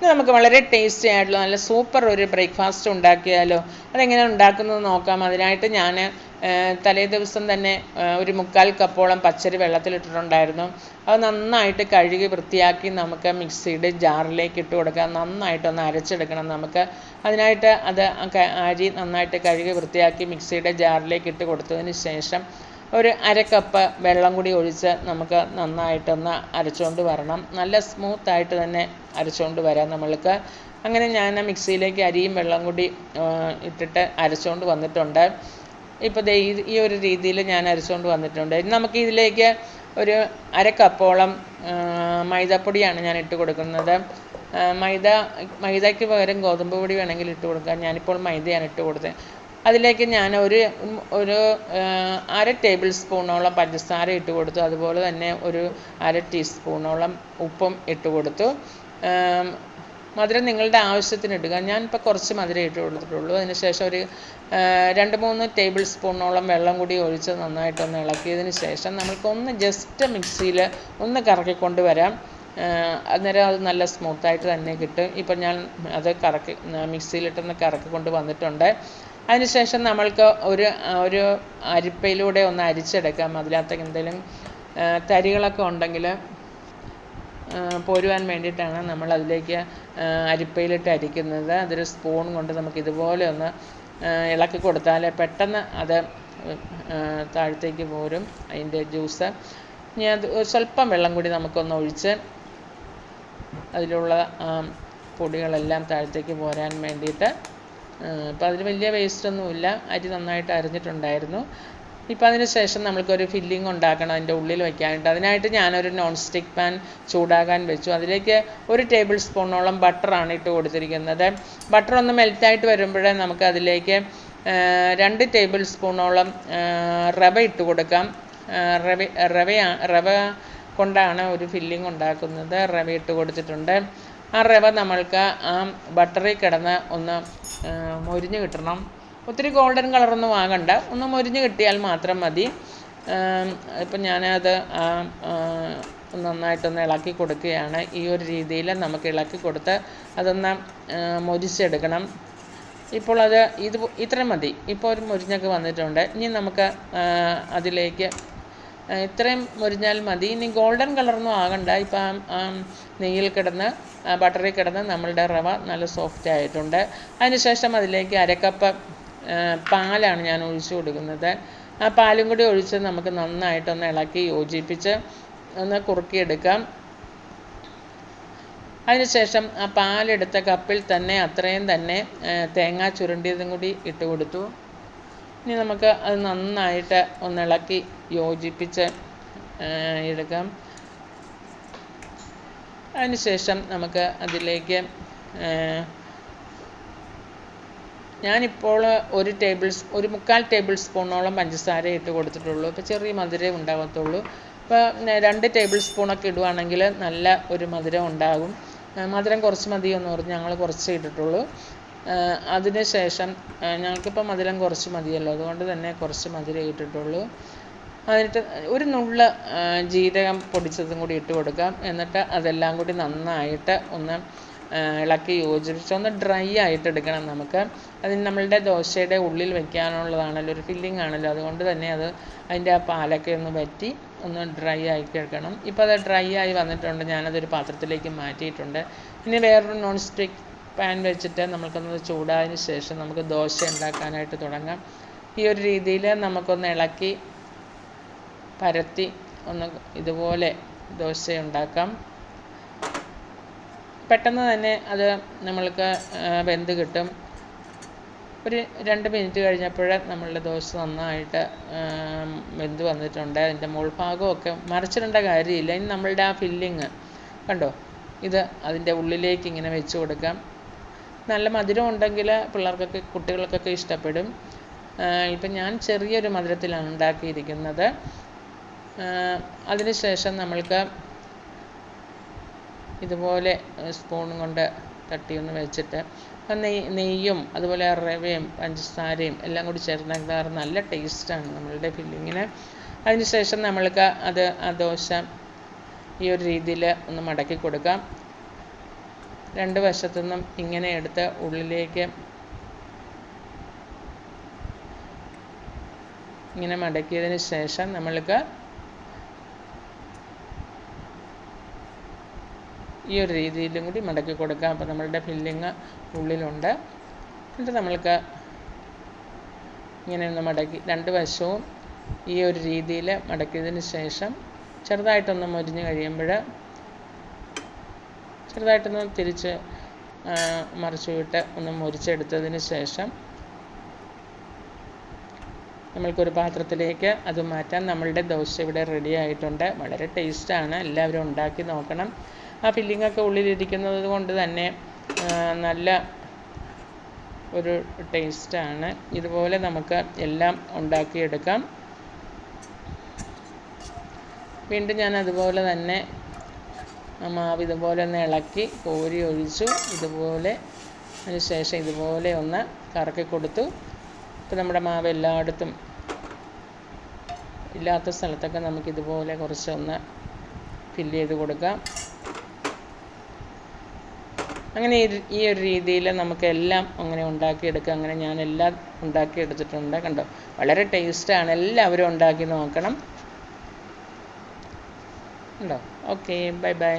ഇന്ന് നമുക്ക് വളരെ ടേസ്റ്റി ആയിട്ടുള്ള നല്ല സൂപ്പർ ഒരു ബ്രേക്ക്ഫാസ്റ്റ് ഉണ്ടാക്കിയാലോ? അതെങ്ങനെ ഉണ്ടാക്കുന്നത് നോക്കാം. അതിനായിട്ട് ഞാൻ തലേ ദിവസം തന്നെ ഒരു മുക്കാൽ കപ്പോളം പച്ചരി വെള്ളത്തിലിട്ടിട്ടുണ്ടായിരുന്നു. അത് നന്നായിട്ട് കഴുകി വൃത്തിയാക്കി നമുക്ക് മിക്സിയുടെ ജാറിലേക്ക് ഇട്ട് കൊടുക്കാം. നന്നായിട്ടൊന്ന് അരച്ചെടുക്കണം നമുക്ക്. അതിനായിട്ട് അത് അരി നന്നായിട്ട് കഴുകി വൃത്തിയാക്കി മിക്സിയുടെ ജാറിലേക്ക് ഇട്ട് കൊടുത്തതിന് ശേഷം ഒരു അര കപ്പ് വെള്ളം കൂടി ഒഴിച്ച് നമുക്ക് നന്നായിട്ടൊന്ന് അരച്ചുകൊണ്ട് വരണം. നല്ല സ്മൂത്തായിട്ട് തന്നെ അരച്ചുകൊണ്ട് വരാം നമ്മൾക്ക്. അങ്ങനെ ഞാൻ മിക്സിയിലേക്ക് അരിയും വെള്ളം കൂടി ഇട്ടിട്ട് അരച്ചുകൊണ്ട് വന്നിട്ടുണ്ട്. ഇപ്പോൾ ദേ ഈ- ഒരു രീതിയിൽ ഞാൻ അരച്ചുകൊണ്ട് വന്നിട്ടുണ്ട്. ഇനി നമുക്ക് ഇതിലേക്ക് ഒരു അര കപ്പോളം മൈദപ്പൊടിയാണ് ഞാൻ ഇട്ട് കൊടുക്കുന്നത്. മൈദ മൈദയ്ക്ക് പകരം ഗോതമ്പ് പൊടി വേണമെങ്കിൽ ഇട്ട് കൊടുക്കാം. ഞാനിപ്പോൾ മൈദയാണ് ഇട്ട് കൊടുത്തത് അതിലേക്ക് ഞാൻ ഒരു ഒരു അര ടേബിൾ സ്പൂണോളം പഞ്ചസാര ഇട്ട് കൊടുത്തു. അതുപോലെ തന്നെ ഒരു അര ടീസ്പൂണോളം ഉപ്പും ഇട്ട് കൊടുത്തു. മധുരം നിങ്ങളുടെ ആവശ്യത്തിന് ഇടുക. ഞാനിപ്പോൾ കുറച്ച് മധുരം ഇട്ട് കൊടുത്തിട്ടുള്ളൂ. അതിന് ശേഷം ഒരു രണ്ട് മൂന്ന് ടേബിൾ സ്പൂണോളം വെള്ളം കൂടി ഒഴിച്ച് നന്നായിട്ടൊന്ന് ഇളക്കിയതിന് ശേഷം നമ്മൾക്കൊന്ന് ജസ്റ്റ് മിക്സിയിൽ ഒന്ന് കറക്കിക്കൊണ്ട് വരാം. അന്നേരം അത് നല്ല സ്മൂത്തായിട്ട് തന്നെ കിട്ടും. ഇപ്പം ഞാൻ അത് കറക്കി മിക്സിയിലിട്ടൊന്ന് കറക്കിക്കൊണ്ട് വന്നിട്ടുണ്ട്. അതിനുശേഷം നമ്മൾക്ക് ഒരു ഒരു അരിപ്പയിലൂടെ ഒന്ന് അരിച്ചെടുക്കാം. അതിനകത്ത് എന്തെങ്കിലും തരികളൊക്കെ ഉണ്ടെങ്കിൽ പോരുവാൻ വേണ്ടിയിട്ടാണ് നമ്മൾ അതിലേക്ക് അരിപ്പയിലിട്ട് അരിക്കുന്നത്. അതൊരു സ്പൂൺ കൊണ്ട് നമുക്ക് ഇതുപോലെ ഒന്ന് ഇളക്കി കൊടുത്താൽ പെട്ടെന്ന് അത് താഴത്തേക്ക് പോരും. അതിന്റെ ജ്യൂസ്. ഒരു സ്വല്പം വെള്ളം കൂടി നമുക്കൊന്ന് ഒഴിച്ച് അതിലുള്ള പൊടികളെല്ലാം താഴത്തേക്ക് പോരാൻ വേണ്ടിയിട്ട് ഇപ്പം അതിൽ വലിയ വേസ്റ്റൊന്നുമില്ല അരി നന്നായിട്ട് അരിഞ്ഞിട്ടുണ്ടായിരുന്നു. ഇപ്പം അതിന് ശേഷം നമ്മൾക്കൊരു ഫില്ലിംഗ് ഉണ്ടാക്കണം അതിന്റെ ഉള്ളിൽ വെക്കാനായിട്ട്. അതിനായിട്ട് ഞാനൊരു നോൺ സ്റ്റിക്ക് പാൻ ചൂടാകാൻ വെച്ചു. അതിലേക്ക് ഒരു ടേബിൾ സ്പൂണോളം ബട്ടറാണ് ഇട്ട് കൊടുത്തിരിക്കുന്നത്. ബട്ടർ ഒന്ന് മെൽറ്റായിട്ട് വരുമ്പോഴേ നമുക്ക് അതിലേക്ക് രണ്ട് ടേബിൾ സ്പൂണോളം റവ ഇട്ട് കൊടുക്കാം. റവ റവയാ റവ കൊണ്ടാണ് ഒരു ഫില്ലിംഗ് ഉണ്ടാക്കുന്നത്. റവ ഇട്ട് കൊടുത്തിട്ടുണ്ട്. ആ റവ നമ്മൾക്ക് ആ ബട്ടറിൽ കിടന്ന് ഒന്ന് മൊരിഞ്ഞ് കിട്ടണം. ഒത്തിരി ഗോൾഡൻ കളറൊന്നും ആകണ്ട ഒന്ന് മൊരിഞ്ഞ് കിട്ടിയാൽ മാത്രം മതി. ഇപ്പം ഞാനത് നന്നായിട്ടൊന്ന് ഇളക്കി കൊടുക്കുകയാണ്. ഈ ഒരു രീതിയിൽ നമുക്ക് ഇളക്കി കൊടുത്ത് അതൊന്ന് മൊരിച്ചെടുക്കണം. ഇപ്പോൾ അത് ഇത് ഇത്ര മതി. ഇപ്പോൾ ഒരു മുരിഞ്ഞൊക്കെ വന്നിട്ടുണ്ട്. ഇനി നമുക്ക് അതിലേക്ക് ഇത്രയും മുരിഞ്ഞാൽ മതി. ഇനി ഗോൾഡൻ കളറൊന്നും ആകണ്ട. ഇപ്പം നെയ്യിൽ കിടന്ന് ബട്ടറിൽ കിടന്ന് നമ്മളുടെ റവ നല്ല സോഫ്റ്റ് ആയിട്ടുണ്ട്. അതിനുശേഷം അതിലേക്ക് അരക്കപ്പ് പാലാണ് ഞാൻ ഒഴിച്ചു കൊടുക്കുന്നത്. ആ പാലും കൂടി ഒഴിച്ച് നമുക്ക് നന്നായിട്ടൊന്ന് ഇളക്കി യോജിപ്പിച്ച് ഒന്ന് കുറുക്കിയെടുക്കാം. അതിനുശേഷം ആ പാലെടുത്ത കപ്പിൽ തന്നെ അത്രയും തന്നെ തേങ്ങ ചുരണ്ടിയതും കൂടി ഇട്ട് കൊടുത്തു. ഇനി നമുക്ക് അത് നന്നായിട്ട് ഒന്ന് ഇളക്കി യോജിപ്പിച്ച് എടുക്കാം. അതിനുശേഷം നമുക്ക് അതിലേക്ക് ഞാനിപ്പോൾ ഒരു ടേബിൾ ഒരു മുക്കാൽ ടേബിൾ സ്പൂണോളം പഞ്ചസാര ഇട്ട് കൊടുത്തിട്ടുള്ളൂ. ഇപ്പോൾ ചെറിയ മധുരമേ ഉണ്ടാകത്തുള്ളൂ ഇപ്പോൾ രണ്ട് ടേബിൾ സ്പൂണൊക്കെ ഇടുവാണെങ്കിൽ നല്ല ഒരു മധുരം ഉണ്ടാകും. മധുരം കുറച്ച് മതിയെന്ന് പറഞ്ഞ് ഞങ്ങൾ കുറച്ച് ഇട്ടിട്ടുള്ളൂ. അതിന് ശേഷം ഞങ്ങൾക്കിപ്പോൾ മധുരം കുറച്ച് മതിയല്ലോ. അതുകൊണ്ട് തന്നെ കുറച്ച് മധുരം ഇട്ടിട്ടുള്ളൂ. എന്നിട്ട് ഒരു നുള്ള ജീരകം പൊടിച്ചതും കൂടി ഇട്ട് കൊടുക്കാം. എന്നിട്ട് അതെല്ലാം കൂടി നന്നായിട്ട് ഒന്ന് ഇളക്കി യോജിപ്പിച്ച് ഒന്ന് ഡ്രൈ ആയിട്ട് എടുക്കണം നമുക്ക്. അതിന് നമ്മളുടെ ദോശയുടെ ഉള്ളിൽ വെക്കാനുള്ളതാണല്ലോ ഒരു ഫില്ലിംഗ് ആണല്ലോ. അതുകൊണ്ട് തന്നെ അത് അതിന്റെ ആ പാലൊക്കെ ഒന്ന് വറ്റി ഒന്ന് ഡ്രൈ ആക്കി എടുക്കണം. ഇപ്പോൾ അത് ഡ്രൈ ആയി വന്നിട്ടുണ്ട്. ഞാനതൊരു പാത്രത്തിലേക്ക് മാറ്റിയിട്ടുണ്ട്. ഇനി വേറൊരു നോൺ സ്റ്റിക്ക് പാൻ വെച്ചിട്ട് നമുക്കൊന്ന് ചൂടായതിനു ശേഷം നമുക്ക് ദോശ ഉണ്ടാക്കാനായിട്ട് തുടങ്ങാം. ഈ ഒരു രീതിയിൽ നമുക്കൊന്ന് ഇളക്കി പരത്തി ഒന്ന് ഇതുപോലെ ദോശ ഉണ്ടാക്കാം. പെട്ടെന്ന് തന്നെ അത് നമ്മൾക്ക് വെന്ത് കിട്ടും. ഒരു രണ്ട് മിനിറ്റ് കഴിഞ്ഞപ്പോൾ നമ്മളുടെ ദോശ നന്നായിട്ട് വെന്ത് വന്നിട്ടുണ്ട്. അതിന്റെ മുൾഭാഗമൊക്കെ മറിച്ചിടേണ്ട കാര്യമില്ല. ഇനി നമ്മളുടെ ആ ഫില്ലിങ് കണ്ടോ? ഇത് അതിന്റെ ഉള്ളിലേക്ക് ഇങ്ങനെ വെച്ച് കൊടുക്കാം. നല്ല മധുരം ഉണ്ടെങ്കിൽ പിള്ളേർക്കൊക്കെ കുട്ടികൾക്കൊക്കെ ഇഷ്ടപ്പെടും. ഇപ്പം ഞാൻ ചെറിയൊരു മധുരത്തിലാണ് ഉണ്ടാക്കിയിരിക്കുന്നത്. അതിനുശേഷം നമ്മൾക്ക് ഇതുപോലെ സ്പൂൺ കൊണ്ട് തട്ടിയൊന്ന് വെച്ചിട്ട് നെയ് നെയ്യും അതുപോലെ റവയും പഞ്ചസാരയും എല്ലാം കൂടി ചേർന്നാൽ നല്ല ടേസ്റ്റാണ് നമ്മളുടെ ഫില്ലിങ്ങിന് അതിനുശേഷം നമ്മൾക്ക് അത് ആ ദോശ ഈ ഒരു രീതിയിൽ ഒന്ന് മടക്കി കൊടുക്കാം. രണ്ട് വശത്തുനിന്നും ഇങ്ങനെ എടുത്ത് ഉള്ളിലേക്ക് ഇങ്ങനെ മടക്കിയതിന് ശേഷം നമ്മൾക്ക് ഈ ഒരു രീതിയിലും കൂടി മടക്കി കൊടുക്കാം. അപ്പോൾ നമ്മളുടെ ഫില്ലിങ് ഉള്ളിലുണ്ട്. എന്നിട്ട് നമ്മൾക്ക് ഇങ്ങനെ ഒന്ന് മടക്കി രണ്ട് വശവും ഈ ഒരു രീതിയിൽ മടക്കിയതിന് ശേഷം ചെറുതായിട്ടൊന്ന് മൊരിഞ്ഞ് കഴിയുമ്പോൾ ചെറുതായിട്ടൊന്ന് തിരിച്ച് മറിച്ച് വിട്ട് ഒന്ന് മുരിച്ചെടുത്തതിന് ശേഷം നമ്മൾക്കൊരു പാത്രത്തിലേക്ക് അത് മാറ്റാം. നമ്മളുടെ ദോശ ഇവിടെ റെഡി ആയിട്ടുണ്ട്. വളരെ ടേസ്റ്റാണ് എല്ലാവരും ഉണ്ടാക്കി നോക്കണം. ആ ഫില്ലിങ്ങൊക്കെ ഉള്ളിലിരിക്കുന്നത് കൊണ്ട് തന്നെ നല്ല ഒരു ടേസ്റ്റാണ് ഇതുപോലെ നമുക്ക് എല്ലാം ഉണ്ടാക്കിയെടുക്കാം. വീണ്ടും ഞാൻ അതുപോലെ തന്നെ മാവ് ഇതുപോലെ ഒന്ന് ഇളക്കി കോരി ഒഴിച്ചു. ഇതുപോലെ അതിന് ശേഷം ഇതുപോലെ ഒന്ന് കറക്കി കൊടുത്തു. ഇപ്പോൾ നമ്മുടെ മാവ് എല്ലായിടത്തും ഇല്ലാത്ത സ്ഥലത്തൊക്കെ നമുക്ക് ഇതുപോലെ കുറച്ചൊന്ന് ഫില്ല് ചെയ്ത് കൊടുക്കാം. അങ്ങനെ ഈ ഒരു രീതിയിൽ നമുക്കെല്ലാം അങ്ങനെ ഉണ്ടാക്കിയെടുക്കാം. അങ്ങനെ ഞാൻ എല്ലാം ഉണ്ടാക്കിയെടുത്തിട്ടുണ്ട്. കണ്ടോ? വളരെ ടേസ്റ്റാണ് എല്ലാവരും ഉണ്ടാക്കി നോക്കണം. ഉണ്ടോ ഓക്കെ ബൈ ബൈ